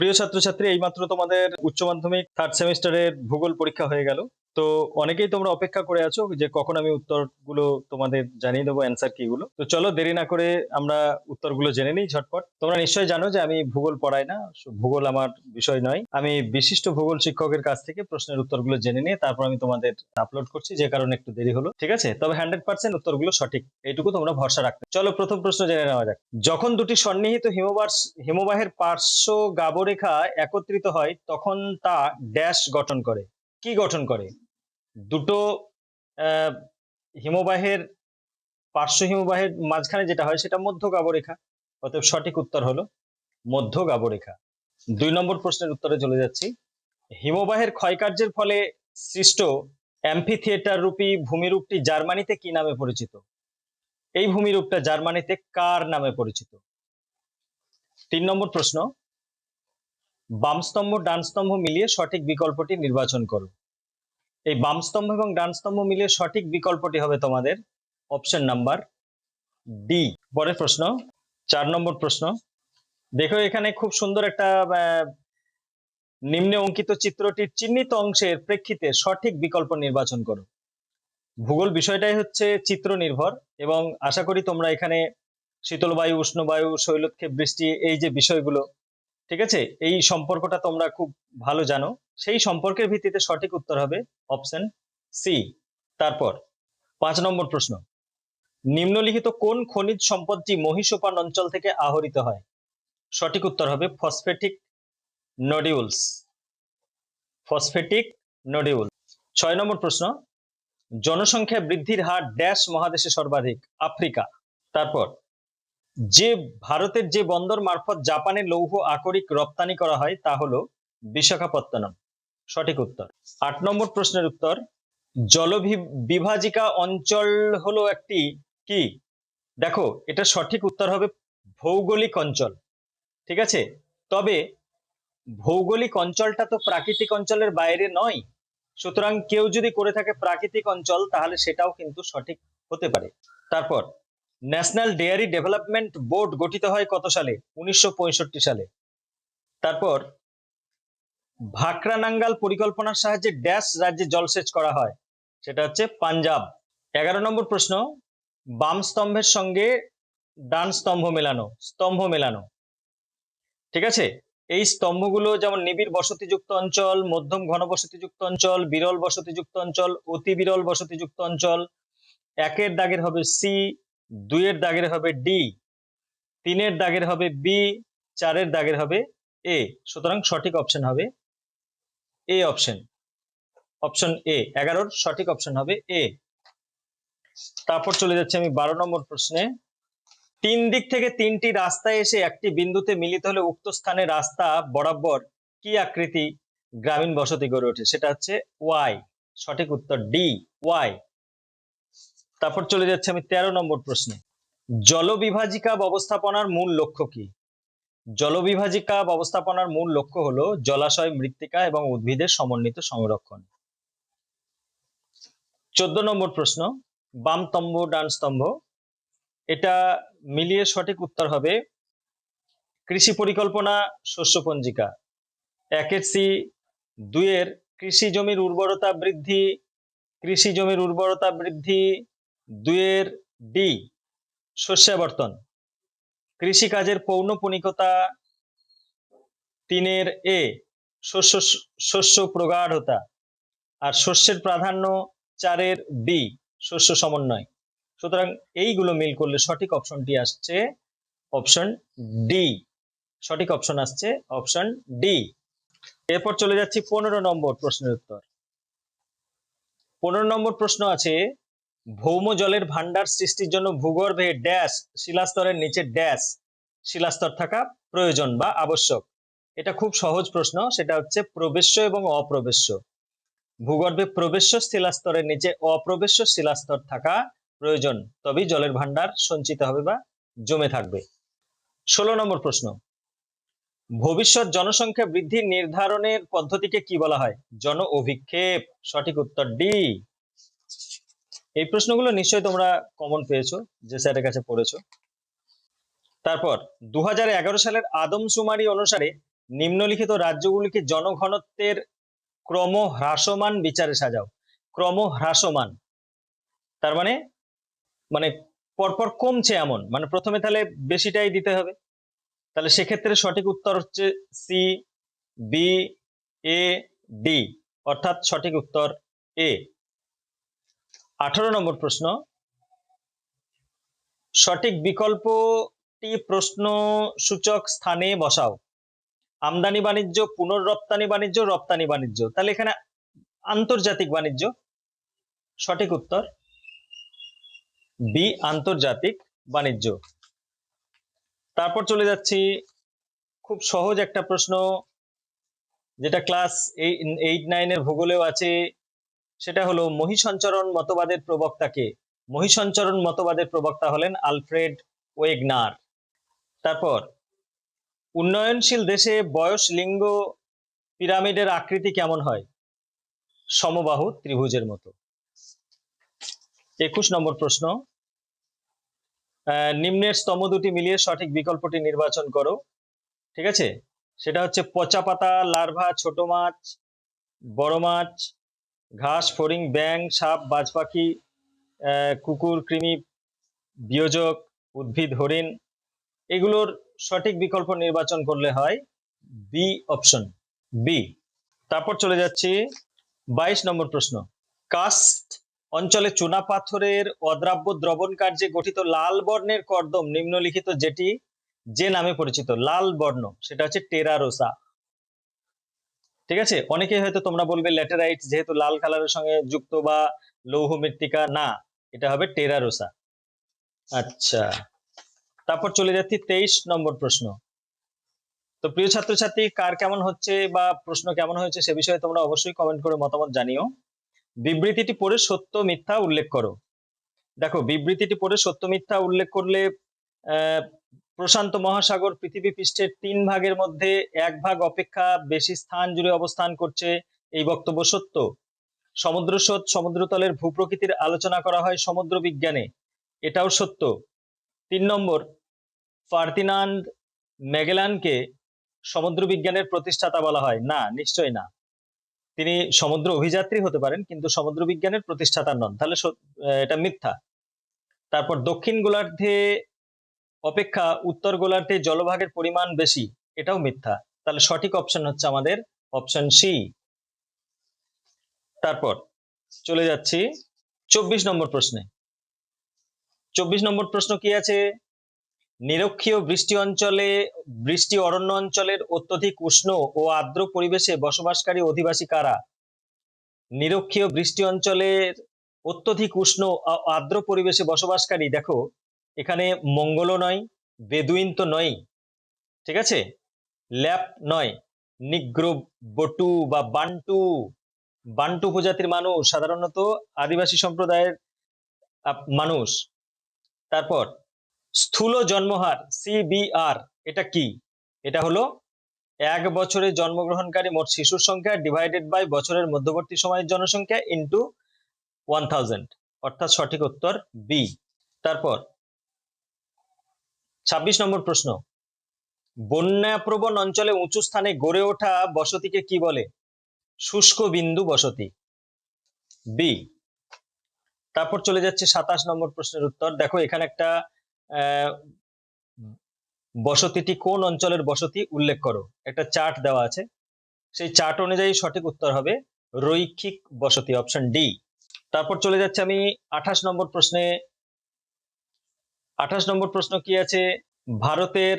প্রিয় ছাত্রছাত্রী এইমাত্র তোমাদের উচ্চ মাধ্যমিক থার্ড সেমিস্টারের ভূগোল পরীক্ষা হয়ে গেল। তো অনেকেই তোমরা অপেক্ষা করে আছো যে কখন আমি উত্তরগুলো তোমাদের জানিয়ে দেবো অ্যান্সার কিগুলো তো চলো দেরি না করে আমরা উত্তরগুলো জেনে নিই ঝটপট। তোমরা নিশ্চয়ই জানো যে আমি ভূগোল পড়াই না ভূগোল আমার বিষয় নয়। আমি বিশিষ্ট ভূগোল শিক্ষকের কাছ থেকে প্রশ্নের উত্তরগুলো জেনে নিয়ে তারপর আমি তোমাদের আপলোড করছি, যে কারণে একটু দেরি হলো। ঠিক আছে? তবে হান্ড্রেড পার্সেন্ট উত্তরগুলো সঠিক। এইটুকু তোমরা ভরসা রাখতে। চলো প্রথম প্রশ্ন জেনে নেওয়া যাক। যখন দুটি সন্নিহিত হিমবাস হিমবাহের পার্শ্ব গাবরেখা একত্রিত হয়, তখন তা ড্যাশ গঠন করে। কি গঠন করে? দুটো হিমবাহের, পার্শ্ব হিমবাহের মাঝখানে যেটা হয় সেটা মধ্য গাবরেখা। অতএব সঠিক উত্তর হলো মধ্য গাবরেখা। দুই নম্বর প্রশ্নের উত্তরে চলে যাচ্ছি। হিমবাহের ক্ষয়কার্যের ফলে সৃষ্ট অ্যাম্ফি থিয়েটার রূপী ভূমিরূপটি জার্মানিতে কি নামে পরিচিত? এই ভূমিরূপটা জার্মানিতে কার নামে পরিচিত? তিন নম্বর প্রশ্ন বাম স্তম্ভ, ডান স্তম্ভ মিলিয়ে সঠিক বিকল্পটি নির্বাচন করো। এই বাম স্তম্ভ এবং ডান স্তম্ভ মিলিয়ে সঠিক বিকল্পটি হবে তোমাদের অপশন নাম্বার ডি পরের প্রশ্ন, চার নম্বর প্রশ্ন। দেখো এখানে খুব সুন্দর একটা নিম্নে অঙ্কিত চিত্রটির চিহ্নিত অংশের প্রেক্ষিতে সঠিক বিকল্প নির্বাচন করো। ভূগোল বিষয়টাই হচ্ছে চিত্র নির্ভর এবং আশা করি তোমরা এখানে শীতল বায়ু, উষ্ণ বায়ু, শৈলক্ষেপ, বৃষ্টি এই যে বিষয়গুলো ঠিক আছে? এই সম্পর্কটা তোমরা খুব ভালো জানো। সেই সম্পর্কের ভিত্তিতে সঠিক উত্তর হবে অপশন সি তারপর, পাঁচ নম্বর প্রশ্ন। নিম্নলিখিত কোন খনিজ সম্পদটি মহিষোপান অঞ্চল থেকে আহরিত হয়? সঠিক উত্তর হবে ফসফেটিক নডিউলস ফসফেটিক নডিউল ছয় নম্বর প্রশ্ন। জনসংখ্যা বৃদ্ধির হার ড্যাশ মহাদেশে সর্বাধিক, আফ্রিকা। তারপর যে ভারতের যে বন্দর মারফত জাপানে লৌহ আকরিক রপ্তানি করা হয় তা হলো বিশাখাপত্তনম। সঠিক উত্তর। আট নম্বর প্রশ্নের উত্তর জলবিভাজিকা অঞ্চল হলো একটি কি? দেখো, এটা সঠিক উত্তর হবে ভৌগোলিক অঞ্চল। ঠিক আছে? তবে ভৌগোলিক অঞ্চলটা তো প্রাকৃতিক অঞ্চলের বাইরে নয়। সুতরাং কেউ যদি করে থাকে প্রাকৃতিক অঞ্চল, তাহলে সেটাও কিন্তু সঠিক হতে পারে। তারপর ন্যাশনাল ডেয়ারি ডেভেলপমেন্ট বোর্ড গঠিত হয় কত সালে? উনিশশো পঁয়ষট্টি সালে। তারপর ভাকরানাঙ্গাল পরিকল্পনার সাহায্যে ড্যাশ রাজ্যে জলসেচ করা হয়। সেটা হচ্ছে পাঞ্জাব। এগারো নম্বর প্রশ্ন, বাম স্তম্ভের সঙ্গে ডান স্তম্ভ মেলানো স্তম্ভ মেলানো। ঠিক আছে? এই স্তম্ভগুলো যেমন নিবিড় বসতিযুক্ত অঞ্চল, মধ্যম ঘনবসতিযুক্ত অঞ্চল, বিরল বসতিযুক্ত অঞ্চল, অতি বিরল বসতিযুক্ত অঞ্চল, একের দাগের হবে সি দুইয়ের দাগের হবে ডি, তিনের দাগের হবে বি, চারের দাগের হবে এ। সুতরাং সঠিক অপশন হবে এ অপশন অপশন এ, এগারোর সঠিক অপশন হবে এ। তারপর চলে যাচ্ছে আমি বারো নম্বর প্রশ্নে। তিন দিক থেকে তিনটি রাস্তায় এসে একটি বিন্দুতে মিলিত হলে উক্ত স্থানে রাস্তা বরাবর কি আকৃতি গ্রামীণ বসতি গড়ে ওঠে? সেটা হচ্ছে ওয়াই। সঠিক উত্তর ডি, ওয়াই। তারপর চলে যাচ্ছে আমি তেরো নম্বর প্রশ্নে। জলবিভাজিকা ব্যবস্থাপনার মূল লক্ষ্য কি? জলবিভাজিকা ব্যবস্থাপনার মূল লক্ষ্য হলো জলাশয় মৃত্তিকা এবং উদ্ভিদের সমন্বিত সংরক্ষণ। চোদ্দ নম্বর প্রশ্ন, বাম স্তম্ভ, ডান স্তম্ভ। এটা মিলিয়ে সঠিক উত্তর হবে কৃষি পরিকল্পনা শস্য পঞ্জিকা একের সি, দুইয়ের কৃষি জমির উর্বরতা বৃদ্ধি, কৃষি জমির উর্বরতা বৃদ্ধি দুইয়ের ডি শস্যাবর্তন কৃষিকাজের পৌনপুনিকতা তিনের এ, শস্য শস্য প্রগাঢ়তা। আর শস্যের প্রাধান্য চারের বি শস্য সমন্বয়। সুতরাং এইগুলো মিল করলে সঠিক অপশনটি আসছে অপশন ডি। সঠিক অপশন আসছে অপশন ডি। এরপর চলে যাচ্ছি পনেরো নম্বর প্রশ্নের উত্তর। পনেরো নম্বর প্রশ্ন আছে ভৌম জলের ভান্ডার সৃষ্টির জন্য ভূগর্ভে ড্যাশ, শিলাস্তরের নিচে ড্যাশ, শিলাস্তর থাকা প্রয়োজন বা আবশ্যক? এটা খুব সহজ প্রশ্ন, সেটা হচ্ছে প্রবেশ্য এবং অপ্রবেশ্য। ভূগর্ভে প্রবেশ্য, শিলাস্তরের নিচে অপ্রবেশ্য, শিলাস্তর থাকা প্রয়োজন। তবেই জলের ভান্ডার সঞ্চিত হবে বা জমে থাকবে। ষোলো নম্বর প্রশ্ন। ভবিষ্যৎ জনসংখ্যা বৃদ্ধি নির্ধারণের পদ্ধতিকে কি বলা হয়? জন অভিক্ষেপ, সঠিক উত্তর ডি এই প্রশ্নগুলো নিশ্চয়ই তোমরা কমন পেয়েছ, যে স্যারের কাছে পড়েছো। তারপর দু হাজার এগারো সালের আদমশুমারি অনুসারে নিম্নলিখিত রাজ্যগুলিকে জনঘনত্বের ক্রম হ্রাসমান বিচারে সাজাও। ক্রম হ্রাসমান তার মানে মানে পরপর কমছে এমন। মানে প্রথমে তাহলে বেশিটাই দিতে হবে। তাহলে সেক্ষেত্রে সঠিক উত্তর হচ্ছে সি, বি, এ, ডি। অর্থাৎ সঠিক উত্তর এ। আঠারো নম্বর প্রশ্ন। সঠিক বিকল্পটি প্রশ্ন সূচক স্থানে বসাও। আমদানি বাণিজ্য, পুনর্রপ্তানি বাণিজ্য, রপ্তানি বাণিজ্য। তাহলে এখানে আন্তর্জাতিক বাণিজ্য। সঠিক উত্তর বি আন্তর্জাতিক বাণিজ্য। তারপর চলে যাচ্ছি খুব সহজ একটা প্রশ্ন, যেটা ক্লাস এইট নাইনের ভূগোলেও আছে। সেটা হলো মহিসঞ্চরণ মতবাদের প্রবক্তাকে। মহিসঞ্চরণ মতবাদের প্রবক্তা হলেন আলফ্রেড ওয়েগনার। তারপর, উন্নয়নশীল দেশে বয়স লিঙ্গ পিরামিডের আকৃতি কেমন হয়? সমবাহু ত্রিভুজের মতো। একুশ নম্বর প্রশ্ন। নিম্নের স্তম্ভ দুটি মিলিয়ে সঠিক বিকল্পটি নির্বাচন করো। ঠিক আছে? সেটা হচ্ছে পচা পাতা, লার্ভা, ছোট মাছ, বড় মাছ ঘাস, ফড়িং ব্যাং সাপ বাজ পাখি কুকুর, কৃমি, বিয়োজক, উদ্ভিদ, হরিণ, এগুলোর সঠিক বিকল্প নির্বাচন করলে হয় বি অপশন বি তারপর চলে যাচ্ছি বাইশ নম্বর প্রশ্ন। কাস্ট অঞ্চলে চুনা পাথরের অদ্রাব্য দ্রবণ কার্যে গঠিত লাল বর্ণের কর্দম নিম্নলিখিত যেটি যে নামে পরিচিত, লাল বর্ণ, সেটা হচ্ছে টেরারোসা। ঠিক আছে? অনেকেই হয়তো তোমরা বলবে ল্যাটেরাইট যেহেতু লাল কালারের সঙ্গে যুক্ত বা লৌহ মৃত্তিকা, না, এটা হবে টেরারোসা। আচ্ছা। তারপর চলে যাচ্ছি তেইশ নম্বর প্রশ্ন। তো প্রিয় ছাত্রছাত্রী, কার কেমন হচ্ছে বা প্রশ্ন কেমন হয়েছে সে বিষয়ে তোমরা অবশ্যই কমেন্ট করে মতামত জানিও। বিবৃতিটি পড়ে সত্য, মিথ্যা উল্লেখ করো। দেখো, বিবৃতিটি পড়ে সত্য, মিথ্যা উল্লেখ করলে প্রশান্ত মহাসাগর পৃথিবী পৃষ্ঠের তিন ভাগের মধ্যে এক ভাগ অপেক্ষা বেশি স্থান জুড়ে অবস্থান করছে এই বক্তব্য সত্য। সমুদ্র স্রোত সমুদ্রতলের ভূপ্রকৃতির আলোচনা করা হয় সমুদ্র বিজ্ঞানে। এটাও সত্য। তিন নম্বর ফার্দিনান্দ ম্যাগেলানকে সমুদ্র বিজ্ঞানের প্রতিষ্ঠাতা বলা হয়। না, নিশ্চয়ই না। তিনি সমুদ্র অভিযাত্রী হতে পারেন, কিন্তু সমুদ্র বিজ্ঞানের প্রতিষ্ঠাতা নন। তাহলে এটা মিথ্যা। তারপর দক্ষিণ গোলার্ধে অপেক্ষা উত্তর গোলার্ধে জলভাগের পরিমাণ বেশি, এটাও মিথ্যা। তাহলে সঠিক অপশন হচ্ছে আমাদের অপশন সি তারপর চলে যাচ্ছি চব্বিশ নম্বর প্রশ্নে। চব্বিশ নম্বর প্রশ্ন কি আছে? নিরক্ষীয় বৃষ্টি অঞ্চলে, বৃষ্টি অরণ্য অঞ্চলের অত্যধিক উষ্ণ ও আর্দ্র পরিবেশে বসবাসকারী অধিবাসী কারা? নিরক্ষীয় বৃষ্টি অঞ্চলের অত্যধিক উষ্ণ আর্দ্র পরিবেশে বসবাসকারী, দেখো এখানে মঙ্গলও নয়, বেদুইন তো নয় ঠিক আছে? ল্যাপ নয় নিগ্র বটু বা বান্টু। বান্টু প্রজাতির মানুষ, সাধারণত আদিবাসী সম্প্রদায়ের মানুষ। তারপর, স্থূল জন্মহার সিবিআর এটা কি? এটা হলো এক বছরে জন্মগ্রহণকারী মোট শিশুর সংখ্যা ডিভাইডেড বাই বছরের মধ্যবর্তী সময়ের জনসংখ্যা ইন্টু ওয়ান থাউজেন্ড অর্থাৎ সঠিক উত্তর বি তারপর ছাব্বিশ নম্বর প্রশ্ন। বন্যাপ্রবণ অঞ্চলে উঁচু স্থানে গড়ে ওঠা বসতিকে কি বলে? শুষ্ক বিন্দু বসতি। বি। তারপর চলে যাচ্ছে সাতাশ নম্বর প্রশ্নের উত্তর। দেখো, এখানে একটা বসতিটি কোন অঞ্চলের বসতি উল্লেখ করো। একটা চার্ট দেওয়া আছে। সেই চার্ট অনুযায়ী সঠিক উত্তর হবে রৈখিক বসতি, অপশন ডি। তারপর চলে যাচ্ছে আমি আঠাশ নম্বর প্রশ্নে আঠাশ নম্বর প্রশ্ন কি আছে? ভারতের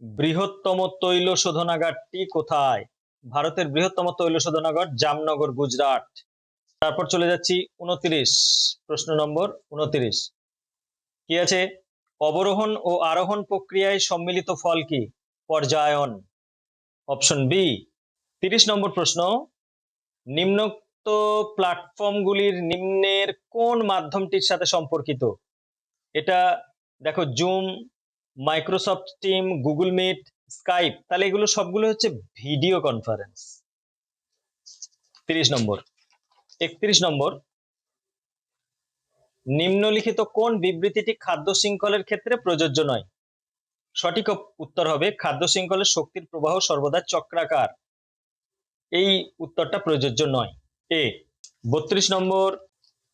বৃহত্তম তৈল শোধনাগারটি কোথায়? ভারতের বৃহত্তম তৈল শোধনাগার জামনগর, গুজরাট। তারপর চলে যাচ্ছি উনত্রিশ, প্রশ্ন নম্বর উনত্রিশ। কি আছে? অবরোহণ ও আরোহণ প্রক্রিয়ায় সম্মিলিত ফল কি? পর্যায়ন। অপশন বি, তিরিশ নম্বর প্রশ্ন, নিম্নোক্ত প্ল্যাটফর্মগুলির নিম্নের কোন মাধ্যমটির সাথে সম্পর্কিত? এটা দেখো Zoom Microsoft team Google Meet Skype তাহলে এগুলো সবগুলো হচ্ছে ভিডিও কনফারেন্স তিরিশ নম্বর। একত্রিশ নম্বর। নিম্নলিখিত কোন বিবৃতিটি খাদ্য শৃঙ্খলের ক্ষেত্রে প্রযোজ্য নয়? সঠিক উত্তর হবে, খাদ্য শৃঙ্খলের শক্তির প্রবাহ সর্বদা চক্রাকার। এই উত্তরটা প্রযোজ্য নয়। এ, বত্রিশ নম্বর।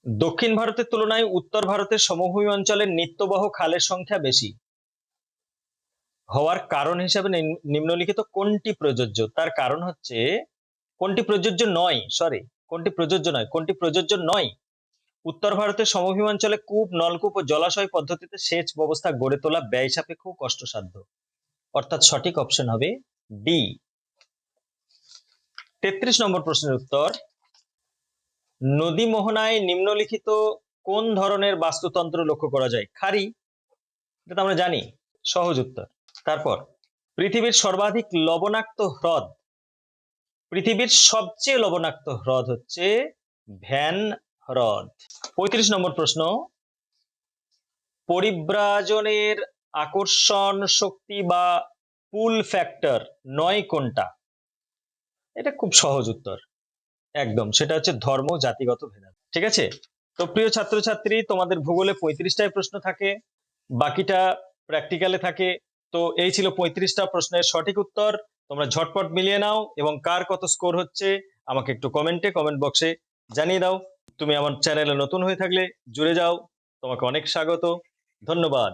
দক্ষিণ ভারতের তুলনায় উত্তর ভারতের সমভূমি অঞ্চলের নিত্যবহ খালের সংখ্যা বেশি। হওয়ার কারণ হিসাবে নিম্নলিখিত কোনটি প্রযোজ্য? তার কারণ হচ্ছে, কোনটি প্রযোজ্য নয় সরি কোনটি প্রযোজ্য নয়, কোনটি প্রযোজ্য নয়? উত্তর ভারতের সমভূমি অঞ্চলে কূপ, নলকূপ ও জলাশয় পদ্ধতিতে সেচ ব্যবস্থা গড়ে তোলা ব্যয় সাপেক্ষ কষ্টসাধ্য। অর্থাৎ সঠিক অপশন হবে ডি তেত্রিশ নম্বর প্রশ্নের উত্তর নদী মোহনায় নিম্নলিখিত কোন ধরনের বাস্তুতন্ত্র লক্ষ্য করা যায়? খারি, এটা তো আমরা জানি, সহজ উত্তর। তারপর, পৃথিবীর সর্বাধিক লবণাক্ত হ্রদ। পৃথিবীর সবচেয়ে লবণাক্ত হ্রদ হচ্ছে ভ্যান হ্রদ। পঁয়ত্রিশ নম্বর প্রশ্ন, পরিব্রাজনের আকর্ষণ শক্তি বা পুল ফ্যাক্টর নয় কোনটা? এটা খুব সহজ উত্তর। একদম, সেটা হচ্ছে ধর্ম, জাতিগত ভেদাভেদ। ঠিক আছে? তো প্রিয় ছাত্রছাত্রী, তোমাদের ভূগোলে পঁয়ত্রিশটায় প্রশ্ন থাকে, বাকিটা প্র্যাকটিক্যালে থাকে। তো এই ছিল পঁয়ত্রিশটা প্রশ্নের সঠিক উত্তর। তোমরা ঝটপট মিলিয়ে নাও এবং কার কত স্কোর হচ্ছে আমাকে একটু কমেন্টে কমেন্ট বক্সে জানিয়ে দাও। তুমি আমার চ্যানেলে নতুন হয়ে থাকলে জুড়ে যাও। তোমাকে অনেক স্বাগত। ধন্যবাদ।